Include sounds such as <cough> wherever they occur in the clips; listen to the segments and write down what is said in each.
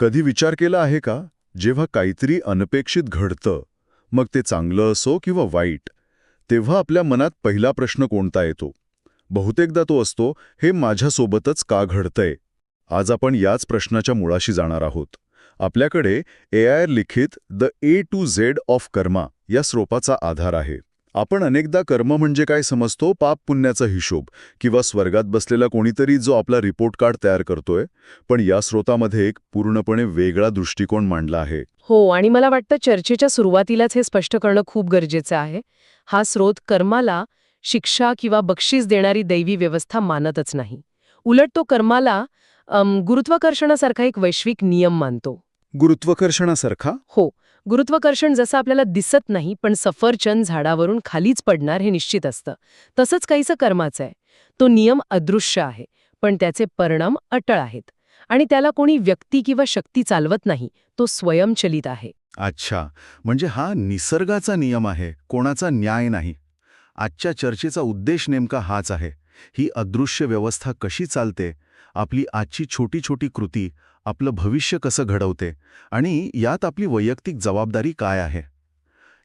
कधी विचार केला आहे का? जेव्हा काहीतरी अनपेक्षित घडतं मग ते चांगलं असो किंवा वाईट तेव्हा आपल्या मनात पहिला प्रश्न कोणता येतो? बहुतेकदा तो असतो हे माझ्यासोबतच का घडतंय? आज आपण याच प्रश्नाच्या मुळाशी जाणार आहोत. आपल्याकडे ए आय लिखित the A to Z of karma या स्रोपाचा आधार आहे. आपण अनेकदा कर्म म्हणजे काय समजतो? पाप पुण्याचा हिशोब. किंवा स्वर्गात बसलेला कोणीतरी जो आपला रिपोर्ट कार्ड तयार करतोय. पण या स्रोतामध्ये एक पूर्णपणे वेगळा दृष्टिकोन मांडला आहे. हो आणि मला वाटतं चर्चेच्या सुरुवातीलाच हे स्पष्ट करणं खूप गरजेचं आहे. हा स्रोत कर्माला शिक्षा किंवा बक्षीस देणारी दैवी व्यवस्था मानतच नाही. उलट तो कर्माला गुरुत्वाकर्षणासारखा एक वैश्विक नियम मानतो. गुरुत्वाकर्षणासारखा? हो गुरुत्वाकर्षण जसं आपल्याला दिसत नाही पण सफरचंद झाडावरून खालीच पडणार हे निश्चित असतं. तसंच काहीसं कर्माचं आहे. तो नियम अदृश्य आहे पण त्याचे परिणाम अटळ आहेत. आणि त्याला कोणी व्यक्ती किंवा शक्ती चालवत नाही तो स्वयंचलित आहे. अच्छा. म्हणजे हा निसर्गाचा नियम आहे कोणाचा न्याय नाही. आजच्या चर्चेचा उद्देश नेमका हाच आहे. ही अदृश्य व्यवस्था कशी चालते? आपली आजची छोटी छोटी कृती आपलं भविष्य कसं घडवते आणि यात आपली वैयक्तिक जबाबदारी काय आहे?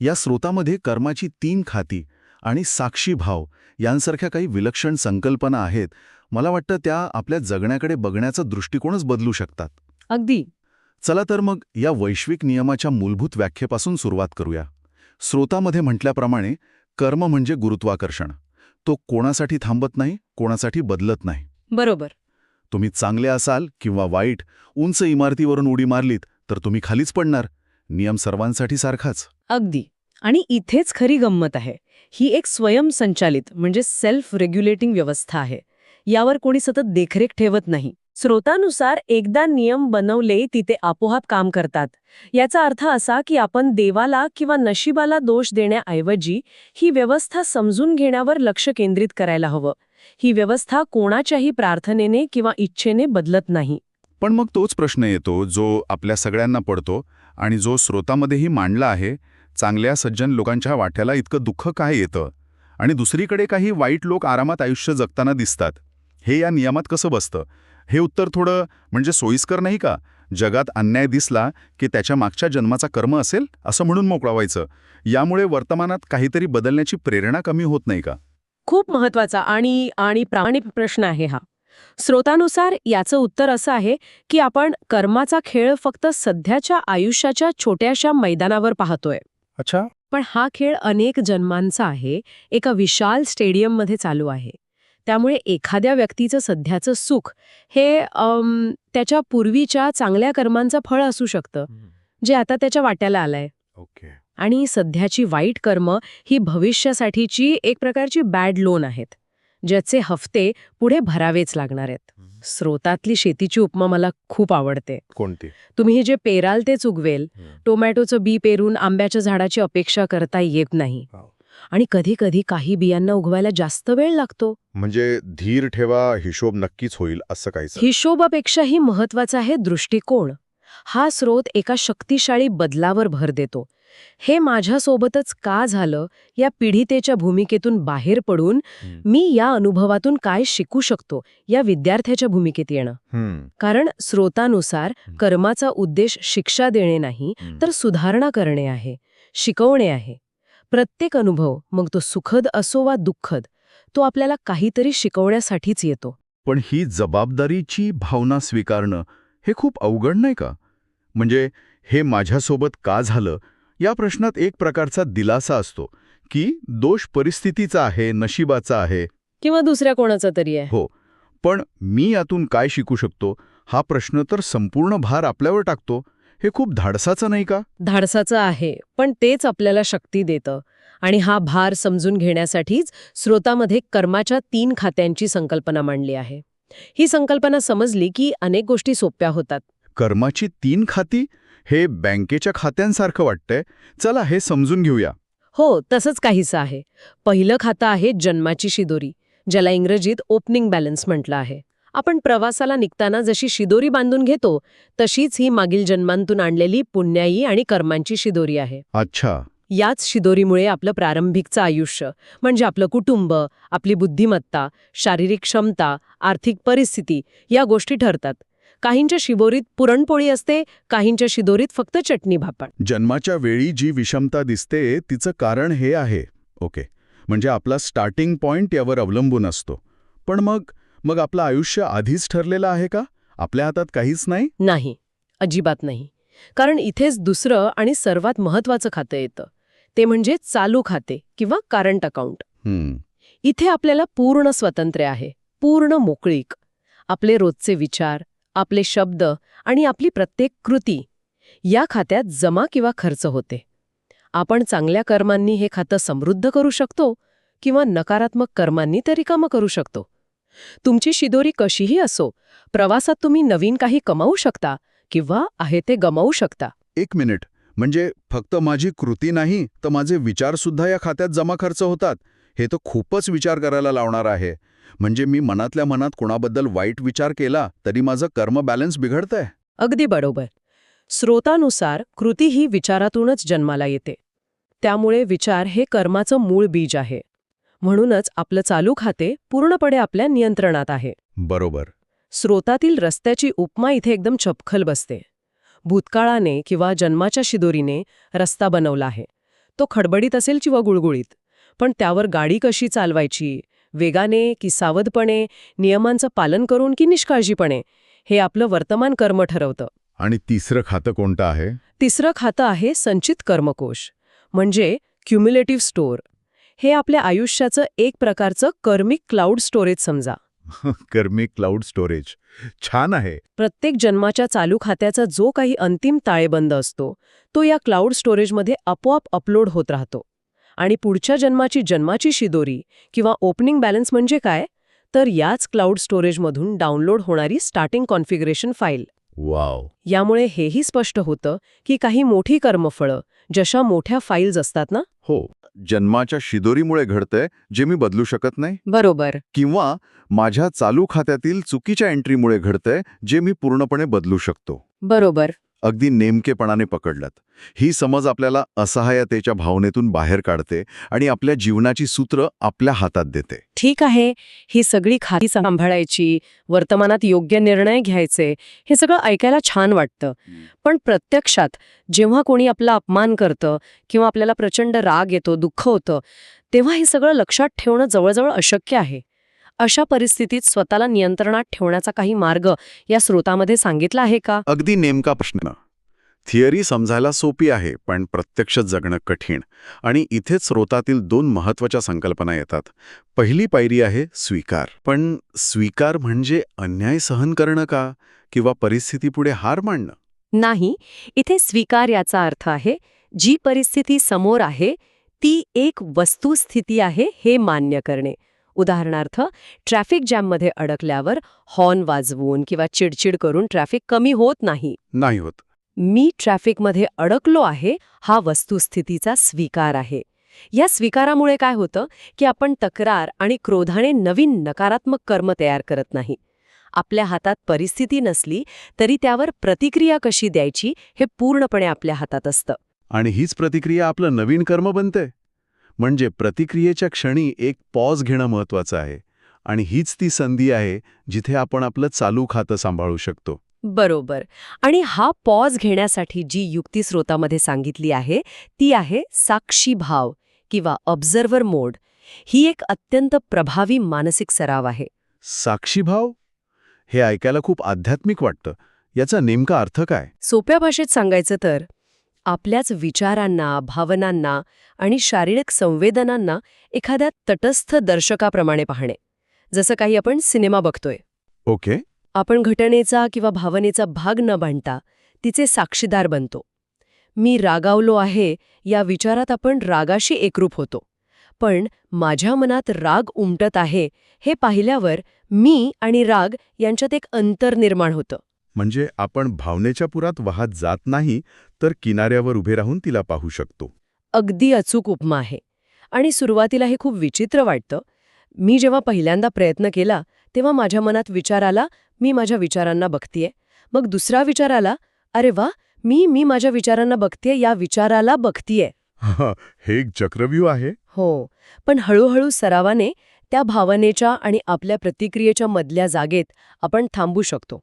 या स्रोतामध्ये कर्माची तीन खाती आणि साक्षी भाव यांसारख्या काही विलक्षण संकल्पना आहेत मला वाटतं त्या आपल्या जगण्याकडे बघण्याचा दृष्टिकोनच बदलू शकतात. अगदी. चला तर मग या वैश्विक नियमाच्या मूलभूत व्याख्येपासून सुरुवात करूया. स्रोतामध्ये म्हटल्याप्रमाणे कर्म म्हणजे गुरुत्वाकर्षण. तो कोणासाठी थांबत नाही कोणासाठी बदलत नाही. बरोबर. तुम्ही चांगले असाल किंवा वाईट उंच इमारतीवरून उडी मारलीत तर तुम्ही खालीच पडणार. नियम सर्वांसाठी सारखाच. अगदी. आणि इथेच खरी गंमत आहे. ही एक स्वयंसंचालित म्हणजे सेल्फ रेग्युलेटिंग व्यवस्था आहे. यावर कोणी सतत देखरेख ठेवत नाही. स्रोतानुसार एकदा नियम बनवले तिथे आपोआप काम करतात. याचा अर्थ असा की आपण देवाला किंवा नशिबाला दोष देण्याऐवजी ही व्यवस्था समजून घेण्यावर लक्ष केंद्रित करायला हवं. ही व्यवस्था कोणाच्याही प्रार्थनेने किंवा इच्छेने बदलत नाही. पण मग तोच प्रश्न येतो जो आपल्या सगळ्यांना पडतो आणि जो स्रोतामध्येही मांडला आहे चांगल्या सज्जन लोकांच्या वाट्याला इतकं दुःख काय येतं? आणि दुसरीकडे काही वाईट लोक आरामात आयुष्य जगताना दिसतात. हे या नियमात कसं बसतं? हे उत्तर थोडं म्हणजे सोयीस्कर नाही का? जगात अन्याय दिसला की त्याच्या मागच्या जन्माचा कर्म असेल असं म्हणून मोकळा व्हायचं. यामुळे वर्तमानात काहीतरी बदलण्याची प्रेरणा कमी होत नाही का? खूप महत्त्वाचा आणि आणि प्रामाणिक प्रश्न आहे हा. स्रोतानुसार याचं उत्तर असं आहे की आपण कर्माचा खेळ फक्त सध्याच्या आयुष्याच्या छोट्याशा मैदानावर पाहतोय. अच्छा. पण हा खेळ अनेक जन्मांचा आहे एका विशाल स्टेडियममध्ये चालू आहे. त्यामुळे एखाद्या व्यक्तीचं सध्याचं सुख हे त्याच्या पूर्वीच्या चांगल्या कर्मांचं फळ असू शकतं जे आता त्याच्या वाट्याला आलंय. ओके. आणि सध्याची वाईट कर्म ही भविष्यासाठीची एक प्रकारची बॅड लोन आहेत ज्याचे हफ्ते पुढे भरावेच लागणार आहेत. स्रोतातली शेतीची उपमा मला खूप आवडते. कोणती? तुम्ही हे जे पेराल तेच उगवेल. टोमॅटोचं बी पेरून आंब्याच्या झाडाची अपेक्षा करता येत नाही. हो. आणि कधी कधी काही बियांना उगवायला जास्त वेळ लागतो. म्हणजे धीर ठेवा हिशोब नक्कीच होईल असं काहीच हिशोबापेक्षाही महत्त्वाचा आहे दृष्टिकोन. हा स्रोत एका शक्तिशाळी बदलावर भर देतो. हे माझ्यासोबतच का झालं या पिढीतेच्या भूमिकेतून बाहेर पडून मी या अनुभवातून काय शिकू शकतो या विद्यार्थ्याच्या भूमिकेत येणं? कारण स्रोतानुसार. कर्माचा उद्देश शिक्षा देणे नाही तर सुधारणा करणे आहे शिकवणे आहे. प्रत्येक अनुभव मग तो सुखद असो वा दुःखद तो आपल्याला काहीतरी शिकवण्यासाठीच येतो. पण ही जबाबदारीची भावना स्वीकारणं हे खूप अवघड नाही का? म्हणजे हे माझ्यासोबत का झालं? या प्रश्नात एक प्रकारचा दिलासा असतो की दोष परिस्थितीचा आहे नशिबाचा आहे. किंवा दुसऱ्या कोणाचा तरी आहे. हो. पण मी यातून काय शिकू शकतो? हा प्रश्न तर संपूर्ण भार आपल्यावर टाकतो. हे खूप धाडसाचं नाही का? धाडसाचं आहे पण तेच आपल्याला शक्ती देतं. आणि हा भार समजून घेण्यासाठीच स्रोतामध्ये कर्माच्या तीन खात्यांची संकल्पना मांडली आहे. ही संकल्पना समजली की अनेक गोष्टी सोप्या होतात. कर्माची तीन खाती? हे बँकेच्या खात्यांसारखं वाटतंय. चला हे समजून घेऊया. हो तसंच काहीसं आहे. पहिलं खातं आहे जन्माची शिदोरी ज्याला इंग्रजीत ओपनिंग बॅलन्स म्हटलं आहे. आपण प्रवासाला निघताना जशी शिदोरी बांधून घेतो तशीच ही मागील जन्मांतून आणलेली पुण्याई आणि कर्मांची शिदोरी आहे. अच्छा. याच शिदोरीमुळे आपलं प्रारंभिकचं आयुष्य म्हणजे आपलं कुटुंब आपली बुद्धिमत्ता शारीरिक क्षमता आर्थिक परिस्थिती या गोष्टी ठरतात. काहींच्या शिबोरीत पुरणपोळी असते काहींच्या शिदोरीत फक्त चटणी भापण. जन्माच्या वेळी जी विषमता दिसते तिचं कारण हे आहे. ओके. म्हणजे आपला स्टार्टिंग पॉइंट यावर अवलंबून असतो. पण मग मग आपलं आयुष्य आधीच ठरलेलं आहे का? आपल्या हातात काहीच नाही? नाही. अजिबात नाही. कारण इथेच दुसरं आणि सर्वात महत्वाचं खातं येतं. ते म्हणजे चालू खाते किंवा करंट अकाउंट इथे आपल्याला पूर्ण स्वातंत्र्य आहे. पूर्ण मोकळीक. आपले रोजचे विचार आपले शब्द आणि आपली प्रत्येक कृती या खात्यात जमा किंवा खर्च होते. आपण चांगल्या कर्मांनी हे खातं समृद्ध करू शकतो किंवा नकारात्मक कर्मांनी ते रिकामं करू शकतो. तुमची शिदोरी कशीही असो प्रवासात तुम्ही नवीन काही कमावू शकता किंवा आहे ते गमावू शकता. एक मिनिट. म्हणजे फक्त माझी कृती नाही तर माझे विचारसुद्धा या खात्यात जमा खर्च होतात? हे तर खूपच विचार करायला लावणार आहे. म्हणजे मी मनातल्या मनात कोणाबद्दल वाईट विचार केला तरी माझं कर्म बॅलन्स बिघडतंय. अगदी बरोबर. स्रोतानुसार कृती ही विचारातूनच जन्माला येते. त्यामुळे विचार हे कर्माचं मूळ बीज आहे. म्हणूनच आपलं चालू खाते पूर्णपणे आपल्या नियंत्रणात आहे. बरोबर. स्रोतातील रस्त्याची उपमा इथे एकदम चपखल बसते. भूतकाळाने किंवा जन्माच्या शिदोरीने रस्ता बनवला आहे. तो खडबडीत असेल किंवा गुळगुळीत पण त्यावर गाडी कशी चालवायची वेगाने की सावधपणे नियमांचं पालन करून की निष्काळजीपणे हे आपलं वर्तमान कर्म ठरवतं. आणि तिसरं खातं कोणतं आहे? तिसरं खातं आहे संचित कर्मकोश म्हणजे क्युम्युलेटिव्ह स्टोअर हे आपल्या आयुष्याचं एक प्रकारचं कर्मिक क्लाउड स्टोरेज समजा. <laughs> कर्मिक क्लाउड स्टोरेज छान आहे. प्रत्येक जन्माच्या चालू खात्याचा जो काही अंतिम ताळेबंद असतो तो या क्लाउड स्टोरेजमध्ये आपोआप अपलोड होत राहतो. आणि पुढच्या जन्माची जन्माची शिदोरी किंवा ओपनिंग बॅलन्स म्हणजे काय? तर याच क्लाउड स्टोरेजमधून डाउनलोड होणारी स्टार्टिंग कॉन्फिगरेशन फाईल. वाव. यामुळे हेही स्पष्ट होतं की काही मोठी कर्मफळं जशा मोठ्या फाईल्स असतात ना? हो. जन्माच्या शिदोरीमुळे घडतंय जे मी बदलू शकत नाही. बरोबर. किंवा माझ्या चालू खात्यातील चुकीच्या एंट्रीमुळे घडतंय जे मी पूर्णपणे बदलू शकतो. बरोबर. अगदी नेमकेपणाने पकडलात ही समज आपल्याला असहायतेच्या भावनेतून बाहेर काढते आणि आपल्या जीवनाची सूत्र आपल्या हातात देते. ठीक आहे. ही सगळी खाती सांभाळायची वर्तमानात योग्य निर्णय घ्यायचे हे सगळं ऐकायला छान वाटतं. पण प्रत्यक्षात जेव्हा कोणी आपला अपमान करतं किंवा आपल्याला प्रचंड राग येतो दुःख होतं तेव्हा हे सगळं लक्षात ठेवणं जवळजवळ अशक्य आहे. अशा परिस्थितीत स्वतःला नियंत्रणात ठेवण्याचा काही मार्ग या स्रोतामध्ये सांगितला आहे का? अगदी नेमका प्रश्न. थिअरी समजायला सोपी आहे पण प्रत्यक्ष जगणं कठीण आणि इथेच स्रोतातील दोन महत्त्वाच्या संकल्पना येतात. पहिली पायरी आहे स्वीकार. पण स्वीकार म्हणजे अन्याय सहन करणं का? किंवा परिस्थितीपुढे हार मांडणं नाही इथे स्वीकार याचा अर्थ आहे जी परिस्थिती समोर आहे ती एक वस्तुस्थिती आहे हे मान्य करणे. उदाहरणार्थ ट्रॅफिक जॅममध्ये अडकल्यावर हॉर्न वाजवून किंवा चिडचिड करून ट्रॅफिक कमी होत नाही. नाही होत. मी ट्रॅफिकमध्ये अडकलो आहे हा वस्तुस्थितीचा स्वीकार आहे. या स्वीकारामुळे काय होतं की आपण तक्रार आणि क्रोधाने नवीन नकारात्मक कर्म तयार करत नाही. आपल्या हातात परिस्थिती नसली तरी त्यावर प्रतिक्रिया कशी द्यायची हे पूर्णपणे आपल्या हातात असतं. आणि हीच प्रतिक्रिया आपलं नवीन कर्म बनते. म्हणजे प्रतिक्रियेच्या क्षणी एक पॉज घेणं महत्वाचं आहे. आणि हीच ती संधी आहे जिथे आपण आपलं चालू खातं सांभाळू शकतो. बरोबर. आणि हा पॉज घेण्यासाठी जी युक्ती स्रोतामध्ये सांगितली आहे ती आहे साक्षी भाव किंवा ऑब्झर्व्हर मोड ही एक अत्यंत प्रभावी मानसिक सराव आहे. साक्षीभाव हे ऐकायला खूप आध्यात्मिक वाटतं. याचा नेमका अर्थ काय? सोप्या भाषेत सांगायचं तर आपल्याच विचारांना भावनांना आणि शारीरिक संवेदनांना एखाद्या तटस्थ दर्शकाप्रमाणे पाहणे. जसं काही आपण सिनेमा बघतोय. ओके. आपण घटनेचा किंवा भावनेचा भाग न बांधता तिचे साक्षीदार बनतो. मी रागावलो आहे या विचारात आपण रागाशी एकरूप होतो. पण माझ्या मनात राग उमटत आहे हे पाहिल्यावर मी आणि राग यांच्यात एक अंतर निर्माण होतं. म्हणजे आपण भावनेच्या पुरात वाहत जात नाही तर किनाऱ्यावर उभे राहून तिला पाहू शकतो. अगदी अचूक उपमा आहे. आणि सुरुवातीला हे खूप विचित्र वाटतं. मी जेव्हा पहिल्यांदा प्रयत्न केला तेव्हा माझ्या मनात विचार आला मी माझ्या विचारांना बघतीये. मग दुसरा विचार आला अरे वा मी मी माझ्या विचारांना बघतीये या विचाराला बघतीये. हे एक चक्रव्यूह आहे. हो पण हळूहळू सरावाने त्या भावनेच्या आणि आपल्या प्रतिक्रियेच्या मधल्या जागेत आपण थांबू शकतो.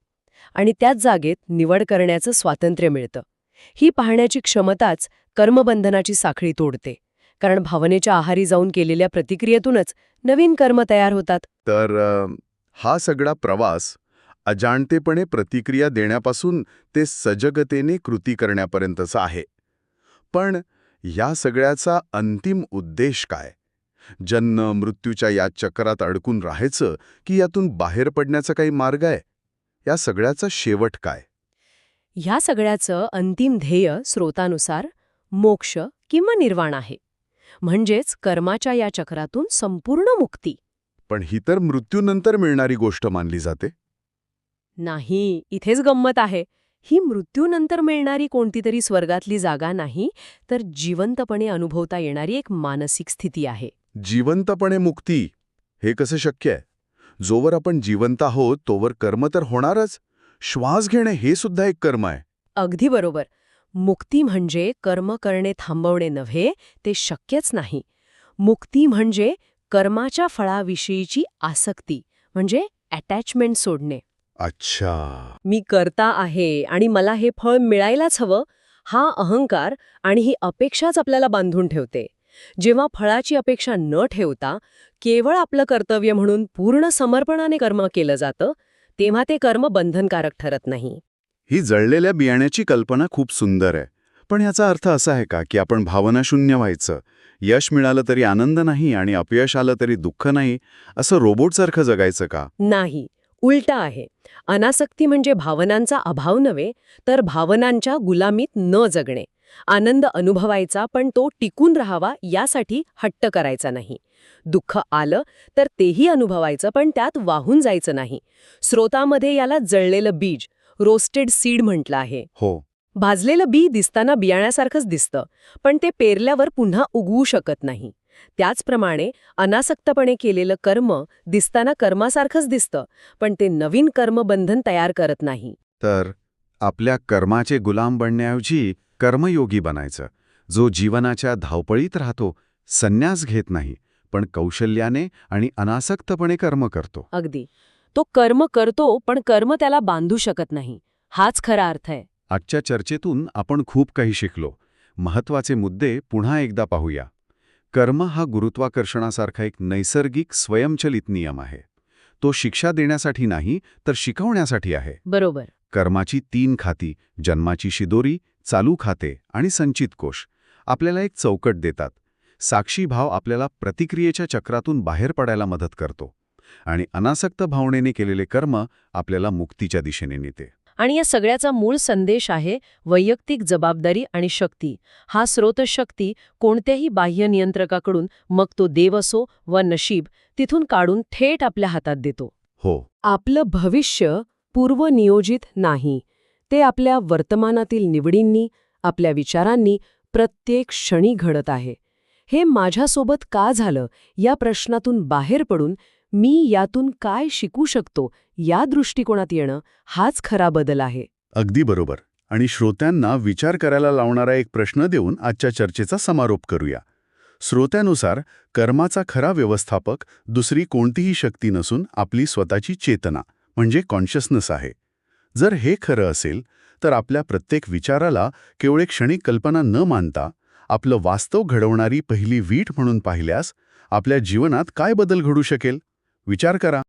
आणि त्याच जागेत निवड करण्याचं स्वातंत्र्य मिळतं. ही पाहण्याची क्षमताच कर्मबंधनाची साखळी तोडते. कारण भावनेच्या आहारी जाऊन केलेल्या प्रतिक्रियेतूनच नवीन कर्म तयार होतात. तर हा सगळा प्रवास अजाणतेपणे प्रतिक्रिया देण्यापासून ते सजगतेने कृती करण्यापर्यंतचा आहे. पण या सगळ्याचा अंतिम उद्देश काय? जन्म मृत्यूच्या या चक्रात अडकून राहायचं की यातून बाहेर पडण्याचा काही मार्ग आहे? या सगळ्याचा शेवट काय? ह्या सगळ्याचं अंतिम ध्येय स्रोतानुसार मोक्ष किंवा निर्वाण आहे. म्हणजेच कर्माच्या या चक्रातून संपूर्ण मुक्ती. पण ही तर मृत्यूनंतर मिळणारी गोष्ट मानली जाते. नाही इथेच गंमत आहे. ही मृत्यूनंतर मिळणारी कोणती तरी स्वर्गातली जागा नाही तर जिवंतपणे अनुभवता येणारी एक मानसिक स्थिती आहे. जिवंतपणे मुक्ती हे कसं शक्य आहे? जोवर आपण जिवंत आहोत तोवर कर्म तर होणारच. श्वास घेणे हे सुद्धा एक कर्म आहे. अगदी बरोबर. मुक्ती म्हणजे कर्म करणे थांबवणे नव्हे ते शक्यच नाही. मुक्ती म्हणजे कर्माच्या फळाविषयीची आसक्ती म्हणजे अटॅचमेंट सोडणे. अच्छा. मी करता आहे आणि मला हे फळ मिळायलाच हवं हा अहंकार आणि ही अपेक्षाच आपल्याला बांधून ठेवते. जेव्हा फळाची अपेक्षा न ठेवता केवळ आपलं कर्तव्य म्हणून पूर्ण समर्पणाने कर्म केलं जातं तेव्हा ते कर्म बंधनकारक ठरत नाही. ही जळलेल्या बियाण्याची कल्पना खूप सुंदर आहे. पण याचा अर्थ असा आहे का की आपण भावनाशून्य व्हायचं यश मिळालं तरी आनंद नाही आणि अपयश आलं तरी दुःख नाही असं रोबोटसारखं जगायचं का? नाही. उलटा आहे. अनासक्ती म्हणजे भावनांचा अभाव नव्हे तर भावनांच्या गुलामीत न जगणे. आनंद अनुभवायचा पण तो टिकून राहावा यासाठी हट्ट करायचा नाही. दुःख आलं तर तेही अनुभवायचं पण त्यात वाहून जायचं नाही. स्रोतामध्ये याला जळलेलं बीज रोस्टेड सीड म्हटलं आहे. हो. भाजलेलं बी दिसताना बियाण्यासारखंच दिसतं पण ते पेरल्यावर पुन्हा उगवू शकत नाही. त्याचप्रमाणे अनासक्तपणे केलेलं कर्म दिसताना कर्मासारखंच दिसतं पण ते नवीन कर्मबंधन तयार करत नाही. तर आपल्या कर्माचे गुलाम बनण्याऐवजी कर्मयोगी बनायचं. जो जीवनाच्या धावपळीत राहतो संन्यास घेत नाही पण कौशल्याने आणि अनासक्तपणे कर्म करतो. अगदी. तो कर्म करतो पण कर्म त्याला बांधू शकत नाही. हाच खरा अर्थ आहे. आजच्या चर्चेतून आपण खूप काही शिकलो. महत्त्वाचे मुद्दे पुन्हा एकदा पाहूया. कर्म हा गुरुत्वाकर्षणासारखा एक नैसर्गिक स्वयंचलित नियम आहे. तो शिक्षा देण्यासाठी नाही तर शिकवण्यासाठी आहे. बरोबर. कर्माची तीन खाती जन्माची शिदोरी चालू खाते आणि संचित कोश आपल्याला एक चौकट देतात. साक्षी भाव आपल्याला प्रतिक्रियेच्या चक्रातून बाहेर पडायला मदत करतो आणि अनासक्त भावनेने केलेले कर्म आपल्याला मुक्तीच्या दिशेने नेते. आणि या सगळ्याचा मूळ संदेश आहे वैयक्तिक जबाबदारी आणि शक्ती. हा स्रोतशक्ती कोणत्याही बाह्य नियंत्रकाकडून मग तो देव असो व नशीब तिथून काढून थेट आपल्या हातात देतो. हो. आपलं भविष्य पूर्वनियोजित नाही. ते आपल्या वर्तमानातील निवडींनी आपल्या विचारांनी प्रत्येक क्षणी घडत आहे. हे माझ्यासोबत का झालं या प्रश्नातून बाहेर पडून मी यातून काय शिकू शकतो या दृष्टिकोनात येणं हाच खरा बदल आहे. अगदी बरोबर. आणि श्रोत्यांना विचार करायला लावणारा एक प्रश्न देऊन आजच्या चर्चेचा समारोप करूया. श्रोत्यानुसार कर्माचा खरा व्यवस्थापक दुसरी कोणतीही शक्ती नसून आपली स्वतःची चेतना म्हणजे कॉन्शियसनेस आहे. जर हे खरं असेल तर आपल्या प्रत्येक विचाराला केवळ एक क्षणिक कल्पना न मानता आपलं वास्तव घडवणारी पहिली वीट म्हणून पाहिल्यास आपल्या जीवनात काय बदल घडू शकेल? विचार करा.